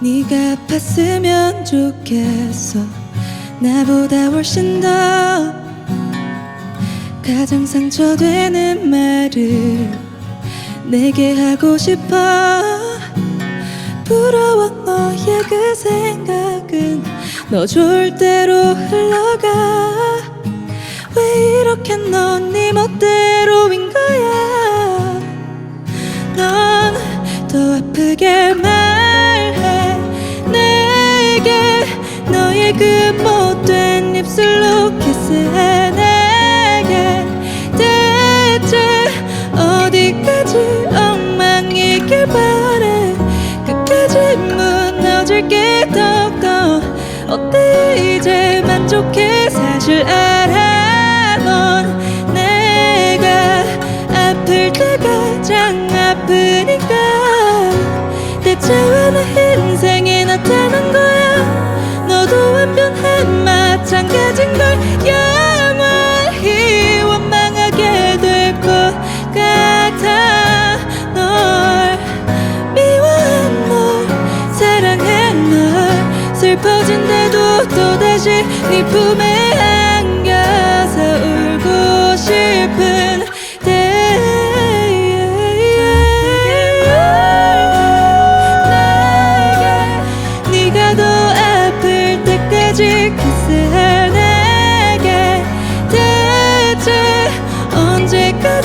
네가 아팠으면 좋겠어. 나보다 훨씬 더 가장 상처되는 말을 내게 하고 싶어. 부러워 너의 그 생각은 너 좋을 대로 흘러가. 왜 이렇게 넌네 멋대로인 거야? 넌 더 아프게 말 너의 그 못된 입술로 키스해 내게. 대체 어디까지 엉망이길 바래. 끝까지 무너질게 더욱더. 어때 이제 만족해? 사실 알아 넌 마찬가진 걸 영원히 원망하게 될 것 같아. 널 미워한 널 사랑한 널 슬퍼진데도 또다시 네 품에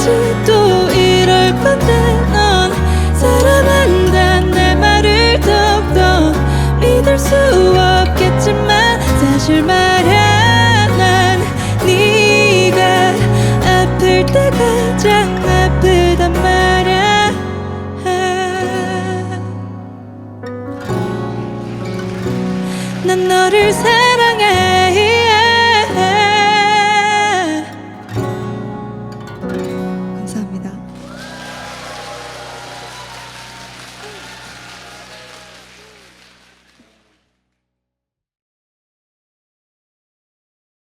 언제까지 또 이럴 건데 넌 사랑한단 내 말을 더욱더 믿을 수 없겠지만 사실 말야 난 네가 아플 때 가장 아프단 말야. 난 너를 사랑